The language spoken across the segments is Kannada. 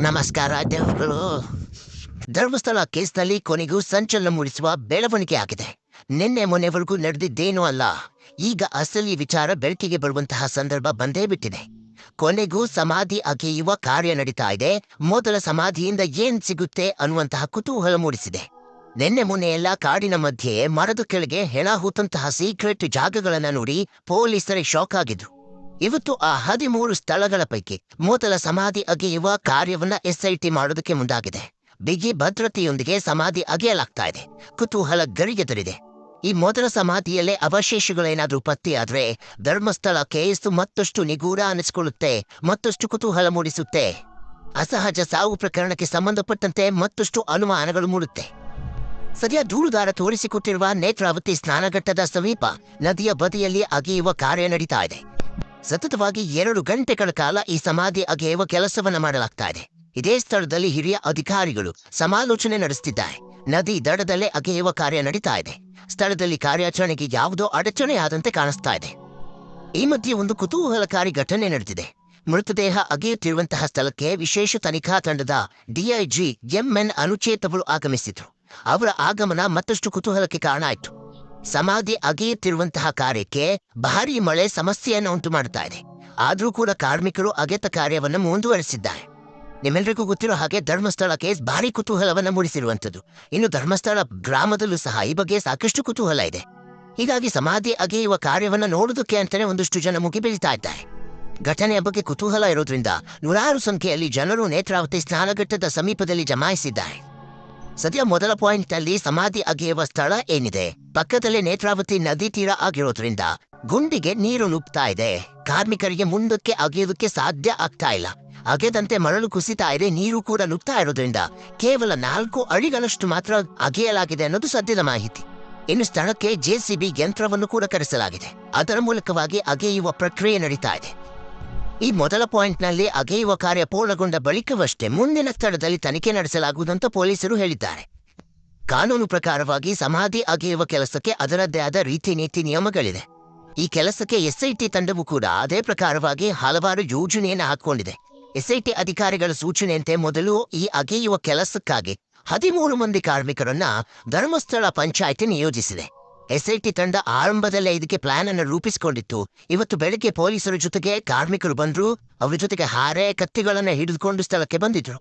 ನಮಸ್ಕಾರ, ದೇವರುಗಳು. ಧರ್ಮಸ್ಥಳ ಕೇಸ್ನಲ್ಲಿ ಕೊನೆಗೂ ಸಂಚಲನ ಮೂಡಿಸುವ ಬೆಳವಣಿಗೆ ಆಗಿದೆ. ನಿನ್ನೆ ಮೊನ್ನೆವರೆಗೂ ನಡೆದಿದ್ದೇನೂ ಅಲ್ಲ. ಈಗ ಅಸಲಿ ವಿಚಾರ ಬೆಳಕಿಗೆ ಬರುವಂತಹ ಸಂದರ್ಭ ಬಂದೇ ಬಿಟ್ಟಿದೆ. ಕೊನೆಗೂ ಸಮಾಧಿ ಅಗೆಯುವ ಕಾರ್ಯ ನಡೀತಾ ಇದೆ. ಮೊದಲ ಸಮಾಧಿಯಿಂದ ಏನ್ ಸಿಗುತ್ತೆ ಅನ್ನುವಂತಹ ಕುತೂಹಲ ಮೂಡಿಸಿದೆ. ನಿನ್ನೆ ಮೊನ್ನೆ ಎಲ್ಲ ಕಾಡಿನ ಮಧ್ಯೆ ಮರದ ಕೆಳಗೆ ಹೆಣ ಹೂತಂತಹ ಸೀಕ್ರೆಟ್ ಜಾಗಗಳನ್ನ ನೋಡಿ ಪೊಲೀಸರೇ ಶಾಕ್ ಆಗಿದ್ರು. ಇವತ್ತು ಆ ಹದಿಮೂರು ಸ್ಥಳಗಳ ಪೈಕಿ ಮೊದಲ ಸಮಾಧಿ ಅಗೆಯುವ ಕಾರ್ಯವನ್ನ ಎಸ್ಐಟಿ ಮಾಡೋದಕ್ಕೆ ಮುಂದಾಗಿದೆ. ಬಿಗಿ ಭದ್ರತೆಯೊಂದಿಗೆ ಸಮಾಧಿ ಅಗೆಯಲಾಗ್ತಾ ಇದೆ. ಕುತೂಹಲ ಗರಿಗೆದರಿದೆ. ಈ ಮೊದಲ ಸಮಾಧಿಯಲ್ಲೇ ಅವಶೇಷಗಳೇನಾದ್ರೂ ಪತ್ತೆಯಾದ್ರೆ ಧರ್ಮಸ್ಥಳ ಕೇಸು ಮತ್ತಷ್ಟು ನಿಗೂಢ ಅನಿಸಿಕೊಳ್ಳುತ್ತೆ, ಮತ್ತಷ್ಟು ಕುತೂಹಲ ಮೂಡಿಸುತ್ತೆ. ಅಸಹಜ ಸಾವು ಪ್ರಕರಣಕ್ಕೆ ಸಂಬಂಧಪಟ್ಟಂತೆ ಮತ್ತಷ್ಟು ಅನುಮಾನಗಳು ಮೂಡುತ್ತೆ. ಸದ್ಯ ದೂರುದಾರ ತೋರಿಸಿಕೊಟ್ಟಿರುವ ನೇತ್ರಾವತಿ ಸ್ನಾನಘಟ್ಟದ ಸಮೀಪ ನದಿಯ ಬದಿಯಲ್ಲಿ ಅಗೆಯುವ ಕಾರ್ಯ ನಡೀತಾ ಇದೆ. ಸತತವಾಗಿ ಎರಡು ಗಂಟೆಗಳ ಕಾಲ ಈ ಸಮಾಧಿ ಅಗೆಯುವ ಕೆಲಸವನ್ನ ಮಾಡಲಾಗ್ತಾ ಇದೆ. ಇದೇ ಸ್ಥಳದಲ್ಲಿ ಹಿರಿಯ ಅಧಿಕಾರಿಗಳು ಸಮಾಲೋಚನೆ ನಡೆಸುತ್ತಿದ್ದಾರೆ ನದಿ ದಡದಲ್ಲೇ ಅಗೆಯುವ ಕಾರ್ಯ ನಡೀತಾ ಇದೆ. ಸ್ಥಳದಲ್ಲಿ ಕಾರ್ಯಾಚರಣೆಗೆ ಯಾವುದೋ ಅಡಚಣೆಯಾದಂತೆ ಕಾಣಿಸ್ತಾ ಇದೆ. ಈ ಮಧ್ಯೆ ಒಂದು ಕುತೂಹಲಕಾರಿ ಘಟನೆ ನಡೆದಿದೆ. ಮೃತದೇಹ ಅಗೆಯುತ್ತಿರುವಂತಹ ಸ್ಥಳಕ್ಕೆ ವಿಶೇಷ ತನಿಖಾ ತಂಡದ ಡಿಐಜಿ ಎಂಎನ್ ಅನುಚೇತಗಳು ಆಗಮಿಸಿದ್ರು. ಅವರ ಆಗಮನ ಮತ್ತಷ್ಟು ಕುತೂಹಲಕ್ಕೆ ಕಾರಣ ಆಯಿತು. ಸಮಾಧಿ ಅಗೆಯುತ್ತಿರುವಂತಹ ಕಾರ್ಯಕ್ಕೆ ಭಾರಿ ಮಳೆ ಸಮಸ್ಯೆಯನ್ನು ಉಂಟು ಮಾಡ್ತಾ ಇದೆ. ಆದರೂ ಕೂಡ ಕಾರ್ಮಿಕರು ಅಗೆತ ಕಾರ್ಯವನ್ನು ಮುಂದುವರೆಸಿದ್ದಾರೆ. ನಿಮ್ಮೆಲ್ಲರಿಗೂ ಗೊತ್ತಿರೋ ಹಾಗೆ ಧರ್ಮಸ್ಥಳ ಕೇಸ್ ಭಾರಿ ಕುತೂಹಲವನ್ನು ಮೂಡಿಸಿರುವಂಥದ್ದು. ಇನ್ನು ಧರ್ಮಸ್ಥಳ ಗ್ರಾಮದಲ್ಲೂ ಸಹ ಈ ಬಗ್ಗೆ ಸಾಕಷ್ಟು ಕುತೂಹಲ ಇದೆ. ಹೀಗಾಗಿ ಸಮಾಧಿ ಅಗೆಯುವ ಕಾರ್ಯವನ್ನು ನೋಡೋದಕ್ಕೆ ಅಂತಲೇ ಒಂದಷ್ಟು ಜನ ಮುಗಿಬೀಳ್ತಾ ಇದ್ದಾರೆ. ಘಟನೆಯ ಬಗ್ಗೆ ಕುತೂಹಲ ಇರೋದ್ರಿಂದ ನೂರಾರು ಸಂಖ್ಯೆಯಲ್ಲಿ ಜನರು ನೇತ್ರಾವತಿ ಸ್ನಾನಘಟ್ಟದ ಸಮೀಪದಲ್ಲಿ ಜಮಾಯಿಸಿದ್ದಾರೆ. ಸದ್ಯ ಮೊದಲ ಪಾಯಿಂಟ್ನಲ್ಲಿ ಸಮಾಧಿ ಅಗೆಯುವ ಸ್ಥಳ ಏನಿದೆ? ಪಕ್ಕದಲ್ಲೇ ನೇತ್ರಾವತಿ ನದಿ ತೀರ ಆಗಿರೋದ್ರಿಂದ ಗುಂಡಿಗೆ ನೀರು ನುಗ್ತಾ ಇದೆ. ಕಾರ್ಮಿಕರಿಗೆ ಮುಂದಕ್ಕೆ ಅಗೆಯೋದಕ್ಕೆ ಸಾಧ್ಯ ಆಗ್ತಾ ಇಲ್ಲ. ಅಗೆದಂತೆ ಮರಳು ಕುಸಿತಾ ಇದೆ, ನೀರು ಕೂಡ ನುಗ್ತಾ ಇರೋದ್ರಿಂದ ಕೇವಲ ನಾಲ್ಕು ಅಡಿಗಳಷ್ಟು ಮಾತ್ರ ಅಗೆಯಲಾಗಿದೆ ಅನ್ನೋದು ಸದ್ಯದ ಮಾಹಿತಿ. ಇನ್ನು ಸ್ಥಳಕ್ಕೆ ಜೆಸಿಬಿ ಯಂತ್ರವನ್ನು ಕೂಡ ಕರೆಸಲಾಗಿದೆ. ಅದರ ಮೂಲಕವಾಗಿ ಅಗೆಯುವ ಪ್ರಕ್ರಿಯೆ ನಡೀತಾ ಇದೆ. ಈ ಮೊದಲ ಪಾಯಿಂಟ್ನಲ್ಲಿ ಅಗೆಯುವ ಕಾರ್ಯ ಪೂರ್ಣಗೊಂಡ ಬಳಿಕವಷ್ಟೇ ಮುಂದಿನ ಸ್ಥಳದಲ್ಲಿ ತನಿಖೆ ನಡೆಸಲಾಗುವುದಂತ ಪೊಲೀಸರು ಹೇಳಿದ್ದಾರೆ. ಕಾನೂನು ಪ್ರಕಾರವಾಗಿ ಸಮಾಧಿ ಅಗೆಯುವ ಕೆಲಸಕ್ಕೆ ಅದರದ್ದೇ ಆದ ರೀತಿ ನೀತಿ ನಿಯಮಗಳಿದೆ ಈ ಕೆಲಸಕ್ಕೆ ಎಸ್ಐಟಿ ತಂಡವು ಕೂಡ ಅದೇ ಪ್ರಕಾರವಾಗಿ ಹಲವಾರು ಯೋಜನೆಯನ್ನು ಹಾಕಿಕೊಂಡಿದೆ. ಎಸ್ಐಟಿ ಅಧಿಕಾರಿಗಳ ಸೂಚನೆಯಂತೆ ಮೊದಲು ಈ ಅಗೆಯುವ ಕೆಲಸಕ್ಕಾಗಿ ಹದಿಮೂರು ಮಂದಿ ಕಾರ್ಮಿಕರನ್ನ ಧರ್ಮಸ್ಥಳ ಪಂಚಾಯಿತಿ ನಿಯೋಜಿಸಿದೆ. ಎಸ್ಐಟಿ ತಂಡ ಆರಂಭದಲ್ಲೇ ಇದಕ್ಕೆ ಪ್ಲಾನ್ ಅನ್ನು ರೂಪಿಸಿಕೊಂಡಿತ್ತು. ಇವತ್ತು ಬೆಳಗ್ಗೆ ಪೊಲೀಸರ ಜೊತೆಗೆ ಕಾರ್ಮಿಕರು ಬಂದ್ರು, ಅವರ ಜೊತೆಗೆ ಹಾರೆ ಕತ್ತಿಗಳನ್ನು ಹಿಡಿದುಕೊಂಡು ಸ್ಥಳಕ್ಕೆ ಬಂದಿದ್ರು.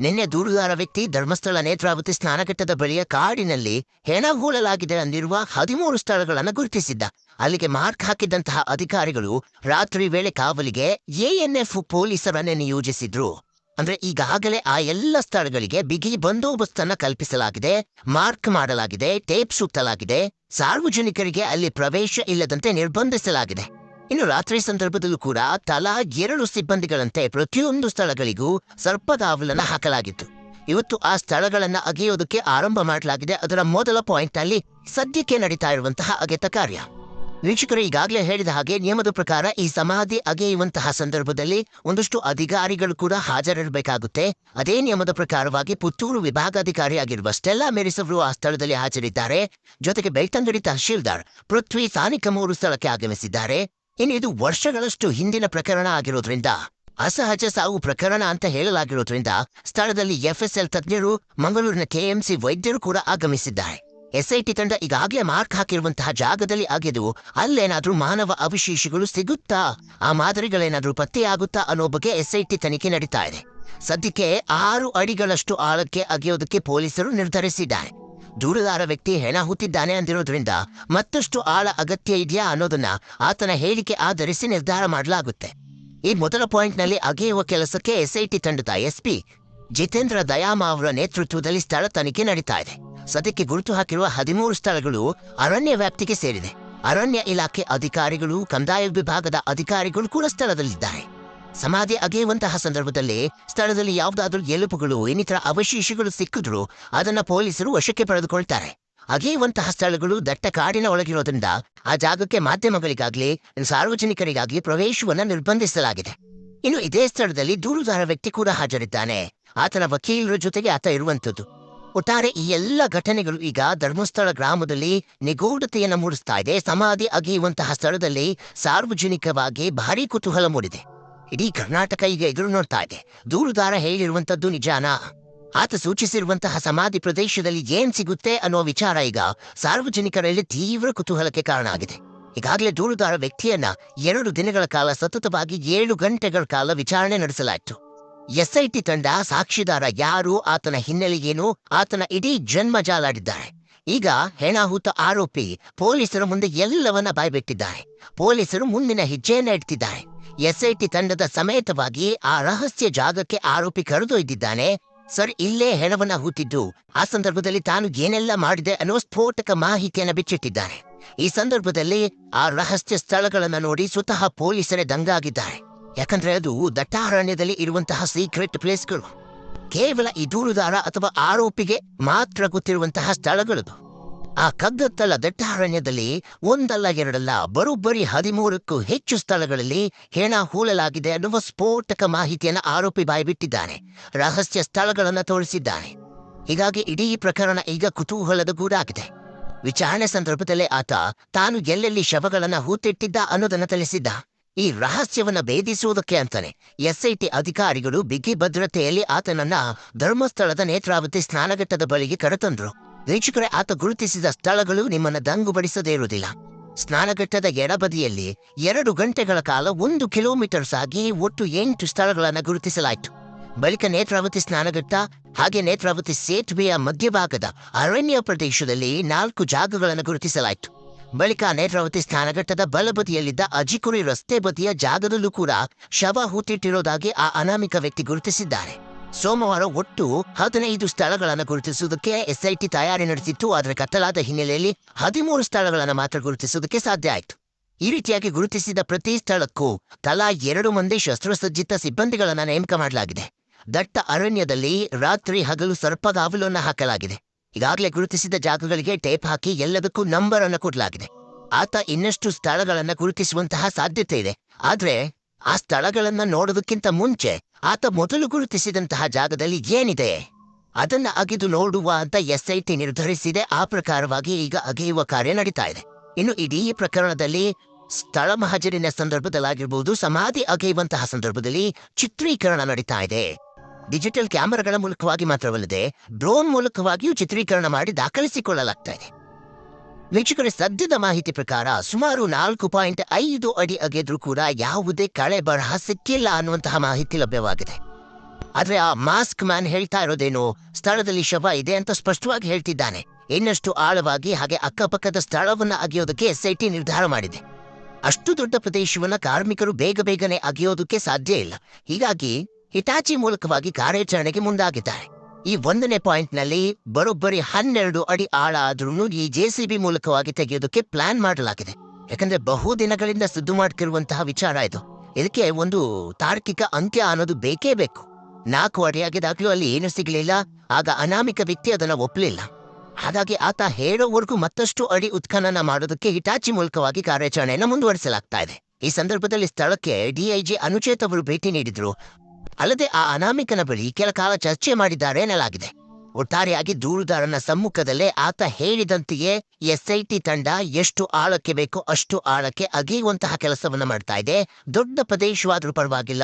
ನಿನ್ನೆ ದೂರುದಾರ ವ್ಯಕ್ತಿ ಧರ್ಮಸ್ಥಳ ನೇತ್ರಾವತಿ ಸ್ನಾನಘಟ್ಟದ ಬಳಿಯ ಕಾಡಿನಲ್ಲಿ ಹೆಣ ಹೂಳಲಾಗಿದೆ ಅಂದಿರುವ ಹದಿಮೂರು ಸ್ಥಳಗಳನ್ನು ಗುರುತಿಸಿದ್ದ. ಅಲ್ಲಿಗೆ ಮಾರ್ಕ್ ಹಾಕಿದ್ದಂತಹ ಅಧಿಕಾರಿಗಳು ರಾತ್ರಿ ವೇಳೆ ಕಾವಲಿಗೆ ಎಎನ್ಎಫ್ ಪೊಲೀಸರನ್ನೇ ನಿಯೋಜಿಸಿದ್ರು. ಅಂದ್ರೆ ಈಗಾಗಲೇ ಆ ಎಲ್ಲ ಸ್ಥಳಗಳಿಗೆ ಬಿಗಿ ಬಂದೋಬಸ್ತನ್ನ ಕಲ್ಪಿಸಲಾಗಿದೆ, ಮಾರ್ಕ್ ಮಾಡಲಾಗಿದೆ, ಟೇಪ್ ಸುತ್ತಲಾಗಿದೆ, ಸಾರ್ವಜನಿಕರಿಗೆ ಅಲ್ಲಿ ಪ್ರವೇಶ ಇಲ್ಲದಂತೆ ನಿರ್ಬಂಧಿಸಲಾಗಿದೆ. ಇನ್ನು ರಾತ್ರಿ ಸಂದರ್ಭದಲ್ಲೂ ಕೂಡ ತಲಾ ಎರಡು ಸಿಬ್ಬಂದಿಗಳಂತೆ ಪ್ರತಿಯೊಂದು ಸ್ಥಳಗಳಿಗೂ ಸರ್ಪದಾವಲನ್ನು ಹಾಕಲಾಗಿತ್ತು. ಇವತ್ತು ಆ ಸ್ಥಳಗಳನ್ನ ಅಗೆಯೋದಕ್ಕೆ ಆರಂಭ ಮಾಡಲಾಗಿದೆ. ಅದರ ಮೊದಲ ಪಾಯಿಂಟ್ನಲ್ಲಿ ಸದ್ಯಕ್ಕೆ ನಡೀತಾ ಇರುವಂತಹ ಅಗೆತ ಕಾರ್ಯ. ವೀಕ್ಷಕರು, ಈಗಾಗಲೇ ಹೇಳಿದ ಹಾಗೆ ನಿಯಮದ ಪ್ರಕಾರ ಈ ಸಮಾಧಿ ಅಗೆಯುವಂತಹ ಸಂದರ್ಭದಲ್ಲಿ ಒಂದಷ್ಟು ಅಧಿಕಾರಿಗಳು ಕೂಡ ಹಾಜರಿರಬೇಕಾಗುತ್ತೆ. ಅದೇ ನಿಯಮದ ಪ್ರಕಾರವಾಗಿ ಪುತ್ತೂರು ವಿಭಾಗಾಧಿಕಾರಿಯಾಗಿರುವ ಸ್ಟೆಲ್ಲಾ ಮೇರಿಸ್ ಅವರು ಆ ಸ್ಥಳದಲ್ಲಿ ಹಾಜರಿದ್ದಾರೆ. ಜೊತೆಗೆ ಬೆಳ್ತಂಗಡಿ ತಹಶೀಲ್ದಾರ್ ಪೃಥ್ವಿ ಸಾನಿಕಮೂರು ಸ್ಥಳಕ್ಕೆ ಆಗಮಿಸಿದ್ದಾರೆ. ಇನ್ನು ಇದು ವರ್ಷಗಳಷ್ಟು ಹಿಂದಿನ ಪ್ರಕರಣ ಆಗಿರೋದ್ರಿಂದ, ಅಸಹಜ ಸಾವು ಪ್ರಕರಣ ಅಂತ ಹೇಳಲಾಗಿರೋದ್ರಿಂದ ಸ್ಥಳದಲ್ಲಿ ಎಫ್ಎಸ್ಎಲ್ ತಜ್ಞರು ಮಂಗಳೂರಿನ ಕೆಎಂಸಿ ವೈದ್ಯರು ಕೂಡ ಆಗಮಿಸಿದ್ದಾರೆ. ಎಸ್ಐಟಿ ತಂಡ ಈಗಾಗಲೇ ಮಾರ್ಕ್ ಹಾಕಿರುವಂತಹ ಜಾಗದಲ್ಲಿ ಅಗೆದು ಅಲ್ಲೇನಾದ್ರೂ ಮಾನವ ಅವಶೇಷಗಳು ಸಿಗುತ್ತಾ? ಆ ಮಾದರಿಗಳೇನಾದ್ರೂ ಪತ್ತೆಯಾಗುತ್ತಾ ಅನ್ನೋ ಬಗ್ಗೆ ಎಸ್ಐಟಿ ತನಿಖೆ ನಡೀತಾ ಇದೆ. ಸದ್ಯಕ್ಕೆ ಆರು ಅಡಿಗಳಷ್ಟು ಆಳಕ್ಕೆ ಅಗೆಯೋದಕ್ಕೆ ಪೊಲೀಸರು ನಿರ್ಧರಿಸಿದ್ದಾರೆ. ದೂರದಾರ ವ್ಯಕ್ತಿ ಹೆಣ ಹುತ್ತಿದ್ದಾನೆ ಅಂದಿರೋದ್ರಿಂದ ಮತ್ತಷ್ಟು ಆಳ ಅಗತ್ಯ ಇದೆಯಾ ಅನ್ನೋದನ್ನ ಆತನ ಹೇಳಿಕೆ ಆಧರಿಸಿ ನಿರ್ಧಾರ ಮಾಡಲಾಗುತ್ತೆ. ಈ ಮೊದಲ ಪಾಯಿಂಟ್ನಲ್ಲಿ ಅಗೆಯುವ ಕೆಲಸಕ್ಕೆ ಎಸ್ಐಟಿ ತಂಡದ ಎಸ್ಪಿ ಜಿತೇಂದ್ರ ದಯಾಮ ಅವರ ನೇತೃತ್ವದಲ್ಲಿ ಸ್ಥಳ ತನಿಖೆ ನಡೀತಾ ಇದೆ. ಸದ್ಯಕ್ಕೆ ಗುರುತು ಹಾಕಿರುವ ಹದಿಮೂರು ಸ್ಥಳಗಳು ಅರಣ್ಯ ವ್ಯಾಪ್ತಿಗೆ ಸೇರಿದೆ ಅರಣ್ಯ ಇಲಾಖೆ ಅಧಿಕಾರಿಗಳು, ಕಂದಾಯ ವಿಭಾಗದ ಅಧಿಕಾರಿಗಳು ಕೂಡ ಸ್ಥಳದಲ್ಲಿದ್ದಾರೆ. ಸಮಾಧಿ ಅಗೆಯುವಂತಹ ಸಂದರ್ಭದಲ್ಲಿ ಸ್ಥಳದಲ್ಲಿ ಯಾವುದಾದ್ರೂ ಎಲುಪುಗಳು ಇನ್ನಿತರ ಅವಶೇಷಗಳು ಸಿಕ್ಕಿದ್ರೂ ಅದನ್ನ ಪೊಲೀಸರು ವಶಕ್ಕೆ ಪಡೆದುಕೊಳ್ತಾರೆ. ಅಗೆಯುವಂತಹ ಸ್ಥಳಗಳು ದಟ್ಟ ಕಾಡಿನ ಒಳಗಿರೋದ್ರಿಂದ ಆ ಜಾಗಕ್ಕೆ ಮಾಧ್ಯಮಗಳಿಗಾಗ್ಲಿ ಸಾರ್ವಜನಿಕರಿಗಾಗಿ ಪ್ರವೇಶವನ್ನ ನಿರ್ಬಂಧಿಸಲಾಗಿದೆ. ಇನ್ನು ಇದೇ ಸ್ಥಳದಲ್ಲಿ ದೂರುದಾರ ವ್ಯಕ್ತಿ ಕೂಡ ಹಾಜರಿದ್ದಾನೆ. ಆತನ ವಕೀಲರ ಜೊತೆಗೆ ಆತ ಇರುವಂತದ್ದು ಒಟ್ಟಾರೆ ಈ ಎಲ್ಲ ಘಟನೆಗಳು ಈಗ ಧರ್ಮಸ್ಥಳ ಗ್ರಾಮದಲ್ಲಿ ನಿಗೂಢತೆಯನ್ನು ಮೂಡಿಸ್ತಾ ಇದೆ. ಸಮಾಧಿ ಅಗೆಯುವಂತಹ ಸ್ಥಳದಲ್ಲಿ ಸಾರ್ವಜನಿಕವಾಗಿ ಭಾರೀ ಕುತೂಹಲ ಮೂಡಿದೆ. ಇಡೀ ಕರ್ನಾಟಕ ಈಗ ಎದುರು ನೋಡ್ತಾ ಇದೆ. ದೂರುದಾರ ಹೇಳಿರುವಂಥದ್ದು ನಿಜಾನಾ? ಆತ ಸೂಚಿಸಿರುವಂತಹ ಸಮಾಧಿ ಪ್ರದೇಶದಲ್ಲಿ ಏನ್ ಸಿಗುತ್ತೆ ಅನ್ನೋ ವಿಚಾರ ಈಗ ಸಾರ್ವಜನಿಕರಲ್ಲಿ ತೀವ್ರ ಕುತೂಹಲಕ್ಕೆ ಕಾರಣ ಆಗಿದೆ. ಈಗಾಗಲೇ ದೂರುದಾರ ವ್ಯಕ್ತಿಯನ್ನ ಎರಡು ದಿನಗಳ ಕಾಲ ಸತತವಾಗಿ ಏಳು ಗಂಟೆಗಳ ಕಾಲ ವಿಚಾರಣೆ ನಡೆಸಲಾಯಿತು. ಎಸ್ಐಟಿ ತಂಡ ಸಾಕ್ಷಿದಾರ ಯಾರು, ಆತನ ಹಿನ್ನೆಲೆಯೇನು ಆತನ ಇಡೀ ಜನ್ಮ ಜಾಲಾಡಿದ್ದಾರೆ. ಈಗ ಹೆಣಾಹುತ ಆರೋಪಿ ಪೊಲೀಸರ ಮುಂದೆ ಎಲ್ಲವನ್ನ ಬಾಯ್ಬಿಟ್ಟಿದ್ದಾರೆ. ಪೊಲೀಸರು ಮುಂದಿನ ಹೆಜ್ಜೆಯನ್ನ ಇಡ್ತಿದ್ದಾರೆ. ಎಸ್ಐಟಿ ತಂಡದ ಸಮೇತವಾಗಿ ಆ ರಹಸ್ಯ ಜಾಗಕ್ಕೆ ಆರೋಪಿ ಕರೆದೊಯ್ದಿದ್ದಾನೆ ಸರ್, ಇಲ್ಲೇ ಹೆಣವನ್ನ ಹೂತಿದ್ದು. ಆ ಸಂದರ್ಭದಲ್ಲಿ ತಾನು ಏನೆಲ್ಲ ಮಾಡಿದೆ ಅನ್ನೋ ಸ್ಫೋಟಕ ಮಾಹಿತಿಯನ್ನು ಬಿಚ್ಚಿಟ್ಟಿದ್ದಾನೆ. ಈ ಸಂದರ್ಭದಲ್ಲಿ ಆ ರಹಸ್ಯ ಸ್ಥಳಗಳನ್ನು ನೋಡಿ ಸ್ವತಃ ಪೊಲೀಸರೇ ದಂಗಾಗಿದ್ದಾರೆ. ಯಾಕಂದ್ರೆ ಅದು ದಟ್ಟಾರಣ್ಯದಲ್ಲಿ ಇರುವಂತಹ ಸೀಕ್ರೆಟ್ ಪ್ಲೇಸ್ಗಳು. ಕೇವಲ ಈ ದೂರುದಾರ ಅಥವಾ ಆರೋಪಿಗೆ ಮಾತ್ರ ಗೊತ್ತಿರುವಂತಹ ಸ್ಥಳಗಳದು. ಆ ಕಗ್ಗತ್ತಲ ದಟ್ಟಾರಣ್ಯದಲ್ಲಿ ಒಂದಲ್ಲ ಎರಡಲ್ಲ ಬರೋಬ್ಬರಿ ಹದಿಮೂರಕ್ಕೂ ಹೆಚ್ಚು ಸ್ಥಳಗಳಲ್ಲಿ ಹೆಣ ಹೂಳಲಾಗಿದೆ ಅನ್ನುವ ಸ್ಫೋಟಕ ಮಾಹಿತಿಯನ್ನು ಆರೋಪಿ ಬಾಯ್ಬಿಟ್ಟಿದ್ದಾನೆ. ರಹಸ್ಯ ಸ್ಥಳಗಳನ್ನು ತೋರಿಸಿದ್ದಾನೆ. ಹೀಗಾಗಿ ಇಡೀ ಪ್ರಕರಣ ಈಗ ಕುತೂಹಲದ ಗೂಡಾಗಿದೆ. ವಿಚಾರಣೆ ಸಂದರ್ಭದಲ್ಲೇ ಆತ ತಾನು ಎಲ್ಲೆಲ್ಲಿ ಶವಗಳನ್ನು ಹೂತಿಟ್ಟಿದ್ದ ಅನ್ನೋದನ್ನು ತಿಳಿಸಿದ್ದ. ಈ ರಹಸ್ಯವನ್ನು ಭೇದಿಸುವುದಕ್ಕೆ ಅಂತಾನೆ. ಎಸ್ಐಟಿ ಅಧಿಕಾರಿಗಳು ಬಿಗಿ ಭದ್ರತೆಯಲ್ಲಿ ಆತನನ್ನ ಧರ್ಮಸ್ಥಳದ ನೇತ್ರಾವತಿ ಸ್ನಾನಘಟ್ಟದ ಬಳಿಗೆ ಕರೆತಂದ್ರು. ವೀಕ್ಷಕರೇ, ಆತ ಗುರುತಿಸಿದ ಸ್ಥಳಗಳು ನಿಮ್ಮನ್ನ ದಂಗುಬಡಿಸದೇ ಇರುವುದಿಲ್ಲ. ಸ್ನಾನಘಟ್ಟದ ಎಡಬದಿಯಲ್ಲಿ ಎರಡು ಗಂಟೆಗಳ ಕಾಲ ಒಂದು ಕಿಲೋಮೀಟರ್ ಸಾಗಿ ಒಟ್ಟು ಎಂಟು ಸ್ಥಳಗಳನ್ನು ಗುರುತಿಸಲಾಯಿತು. ಬಳಿಕ ನೇತ್ರಾವತಿ ಸ್ನಾನಘಟ್ಟ, ಹಾಗೆ ನೇತ್ರಾವತಿ ಸೇತುವೆಯ ಮಧ್ಯಭಾಗದ ಅರಣ್ಯ ಪ್ರದೇಶದಲ್ಲಿ ನಾಲ್ಕು ಜಾಗಗಳನ್ನು ಗುರುತಿಸಲಾಯಿತು. ಬಳಿಕ ನೇತ್ರಾವತಿ ಸ್ನಾನಘಟ್ಟದ ಬಲಬದಿಯಲ್ಲಿದ್ದ ಅಜಿಕುರಿ ರಸ್ತೆ ಬದಿಯ ಜಾಗದಲ್ಲೂ ಕೂಡ ಶವ ಹೂತಿಟ್ಟಿರೋದಾಗಿ ಆ ಅನಾಮಿಕ ವ್ಯಕ್ತಿ ಗುರುತಿಸಿದ್ದಾರೆ. ಸೋಮವಾರ ಒಟ್ಟು ಹದಿನೈದು ಸ್ಥಳಗಳನ್ನು ಗುರುತಿಸುವುದಕ್ಕೆ ಎಸ್ಐಟಿ ತಯಾರಿ ನಡೆಸಿತ್ತು. ಆದರೆ ಕತ್ತಲಾದ ಹಿನ್ನೆಲೆಯಲ್ಲಿ ಹದಿಮೂರು ಸ್ಥಳಗಳನ್ನು ಮಾತ್ರ ಗುರುತಿಸುವುದಕ್ಕೆ ಸಾಧ್ಯ ಆಯಿತು. ಈ ರೀತಿಯಾಗಿ ಗುರುತಿಸಿದ ಪ್ರತಿ ಸ್ಥಳಕ್ಕೂ ತಲಾ ಎರಡು ಮಂದಿ ಶಸ್ತ್ರಸಜ್ಜಿತ ಸಿಬ್ಬಂದಿಗಳನ್ನು ನೇಮಕ ಮಾಡಲಾಗಿದೆ. ದಟ್ಟ ಅರಣ್ಯದಲ್ಲಿ ರಾತ್ರಿ ಹಗಲು ಸರ್ಪಗಾವಲನ್ನು ಹಾಕಲಾಗಿದೆ. ಈಗಾಗಲೇ ಗುರುತಿಸಿದ ಜಾಗಗಳಿಗೆ ಟೇಪ್ ಹಾಕಿ ಎಲ್ಲದಕ್ಕೂ ನಂಬರ್ ಅನ್ನು ಕೊಡಲಾಗಿದೆ. ಆತ ಇನ್ನಷ್ಟು ಸ್ಥಳಗಳನ್ನು ಗುರುತಿಸುವಂತಹ ಸಾಧ್ಯತೆ ಇದೆ. ಆದರೆ ಆ ಸ್ಥಳಗಳನ್ನು ನೋಡೋದಕ್ಕಿಂತ ಮುಂಚೆ ಆತ ಮೊದಲು ಗುರುತಿಸಿದಂತಹ ಜಾಗದಲ್ಲಿ ಏನಿದೆ? ಅದನ್ನ ಅಗೆದು ನೋಡುವ ಅಂತ ಎಸ್ಐಟಿ ನಿರ್ಧರಿಸಿದೆ. ಆ ಪ್ರಕಾರವಾಗಿ ಈಗ ಅಗೆಯುವ ಕಾರ್ಯ ನಡೀತಾ ಇದೆ. ಇನ್ನು ಇಡೀ ಪ್ರಕರಣದಲ್ಲಿ ಸ್ಥಳ ಮಹಜರಿನ ಸಂದರ್ಭದಲ್ಲಾಗಿರ್ಬೋದು, ಸಮಾಧಿ ಅಗೆಯುವಂತಹ ಸಂದರ್ಭದಲ್ಲಿ ಚಿತ್ರೀಕರಣ ನಡೀತಾ ಇದೆ. ಡಿಜಿಟಲ್ ಕ್ಯಾಮೆರಾಗಳ ಮೂಲಕವಾಗಿ ಮಾತ್ರವಲ್ಲದೆ, ಡ್ರೋನ್ ಮೂಲಕವಾಗಿಯೂ ಚಿತ್ರೀಕರಣ ಮಾಡಿ ದಾಖಲಿಸಿಕೊಳ್ಳಲಾಗ್ತಾ ಇದೆ. ವೀಕ್ಷಕರ ಸದ್ಯದ ಮಾಹಿತಿ ಪ್ರಕಾರ ಸುಮಾರು ನಾಲ್ಕು ಪಾಯಿಂಟ್ ಐದು ಅಡಿ ಅಗೆದ್ರೂ ಕೂಡ ಯಾವುದೇ ಕಳೆ ಬರಹ ಸಿಕ್ಕಿಲ್ಲ ಅನ್ನುವಂತಹ ಮಾಹಿತಿ ಲಭ್ಯವಾಗಿದೆ. ಆದ್ರೆ ಆ ಮಾಸ್ಕ್ ಮ್ಯಾನ್ ಹೇಳ್ತಾ ಇರೋದೇನು? ಸ್ಥಳದಲ್ಲಿ ಶವ ಇದೆ ಅಂತ ಸ್ಪಷ್ಟವಾಗಿ ಹೇಳ್ತಿದ್ದಾನೆ. ಇನ್ನಷ್ಟು ಆಳವಾಗಿ ಹಾಗೆ ಅಕ್ಕಪಕ್ಕದ ಸ್ಥಳವನ್ನ ಅಗೆಯೋದಕ್ಕೆ ಎಸ್ಐಟಿ ನಿರ್ಧಾರ ಮಾಡಿದೆ. ಅಷ್ಟು ದೊಡ್ಡ ಪ್ರದೇಶವನ್ನ ಕಾರ್ಮಿಕರು ಬೇಗ ಬೇಗನೆ ಅಗೆಯೋದಕ್ಕೆ ಸಾಧ್ಯ ಇಲ್ಲ. ಹೀಗಾಗಿ ಹಿಟಾಚಿ ಮೂಲಕವಾಗಿ ಕಾರ್ಯಾಚರಣೆಗೆ ಮುಂದಾಗಿದ್ದಾರೆ. ಈ ಒಂದನೇ ಪಾಯಿಂಟ್ನಲ್ಲಿ ಬರೋಬ್ಬರಿ ಹನ್ನೆರಡು ಅಡಿ ಆಳ ಆದ್ರೂ ಈ ಬಿ ಮೂಲಕವಾಗಿ ತೆಗೆಯೋದಕ್ಕೆ ಪ್ಲಾನ್ ಮಾಡಲಾಗಿದೆ. ಯಾಕಂದ್ರೆ ಬಹು ದಿನಗಳಿಂದ ಸುದ್ದು ಮಾಡ್ತಿರುವಂತಹ ವಿಚಾರ ಇದು. ಇದಕ್ಕೆ ಒಂದು ತಾರ್ಕಿಕ ಅಂತ್ಯ ಅನ್ನೋದು ಬೇಕೇ ಬೇಕು. ನಾಲ್ಕು ಅಡಿಯಾಗಿದಾಗ್ಲೂ ಅಲ್ಲಿ ಏನು ಸಿಗಲಿಲ್ಲ, ಆಗ ಅನಾಮಿಕ ವ್ಯಕ್ತಿ ಅದನ್ನ ಒಪ್ಪಲಿಲ್ಲ ಹಾಗಾಗಿ ಆತ ಹೇಳೋವರೆಗೂ ಮತ್ತಷ್ಟು ಅಡಿ ಉತ್ಖನನ ಮಾಡೋದಕ್ಕೆ ಹಿಟಾಚಿ ಮೂಲಕವಾಗಿ ಕಾರ್ಯಾಚರಣೆಯನ್ನು ಮುಂದುವರಿಸಲಾಗ್ತಾ ಇದೆ. ಈ ಸಂದರ್ಭದಲ್ಲಿ ಸ್ಥಳಕ್ಕೆ ಡಿಐಜಿ ಅನುಚೇತ್ ಅವರು ಭೇಟಿ ನೀಡಿದ್ರು. ಅಲ್ಲದೆ ಆ ಅನಾಮಿಕನ ಬಳಿ ಕೆಲ ಕಾಲ ಚರ್ಚೆ ಮಾಡಿದ್ದಾರೆ ಎನ್ನಲಾಗಿದೆ. ಒಟ್ಟಾರೆಯಾಗಿ ದೂರುದಾರನ ಸಮ್ಮುಖದಲ್ಲೇ ಆತ ಹೇಳಿದಂತೆಯೇ ಎಸ್ಐಟಿ ತಂಡ ಎಷ್ಟು ಆಳಕ್ಕೆ ಬೇಕೋ ಅಷ್ಟು ಆಳಕ್ಕೆ ಅಗೆಯುವಂತಹ ಕೆಲಸವನ್ನ ಮಾಡ್ತಾ ಇದೆ. ದೊಡ್ಡ ಪ್ರದೇಶವಾದರೂ ಪರವಾಗಿಲ್ಲ.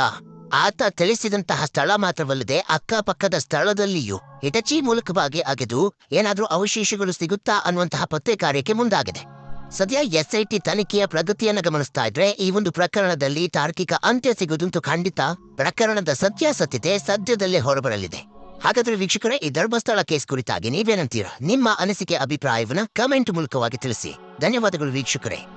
ಆತ ತಿಳಿಸಿದಂತಹ ಸ್ಥಳ ಮಾತ್ರವಲ್ಲದೆ ಅಕ್ಕಪಕ್ಕದ ಸ್ಥಳದಲ್ಲಿಯೂ ಹಿಟಚಿ ಮೂಲಕವಾಗಿ ಅಗೆದು ಏನಾದ್ರೂ ಅವಶೇಷಗಳು ಸಿಗುತ್ತಾ ಅನ್ನುವಂತಹ ಪತ್ತೆ ಕಾರ್ಯಕ್ಕೆ ಮುಂದಾಗಿದೆ. ಸದ್ಯ ಎಸ್ಐಟಿ ತನಿಖೆಯ ಪ್ರಗತಿಯನ್ನು ಗಮನಿಸ್ತಾ ಇದ್ರೆ ಈ ಒಂದು ಪ್ರಕರಣದಲ್ಲಿ ತಾರ್ಕಿಕ ಅಂತ್ಯ ಸಿಗುವುದಂತೂ ಖಂಡಿತ. ಪ್ರಕರಣದ ಸತ್ಯಾಸತ್ಯತೆ ಸದ್ಯದಲ್ಲೇ ಹೊರಬರಲಿದೆ. ಹಾಗಾದ್ರೆ ವೀಕ್ಷಕರೇ, ಈ ಧರ್ಮಸ್ಥಳ ಕೇಸ್ ಕುರಿತಾಗಿ ನೀವೇನಂತೀರಾ? ನಿಮ್ಮ ಅನಿಸಿಕೆ, ಅಭಿಪ್ರಾಯವನ್ನ ಕಮೆಂಟ್ ಮೂಲಕವಾಗಿ ತಿಳಿಸಿ. ಧನ್ಯವಾದಗಳು ವೀಕ್ಷಕರೇ.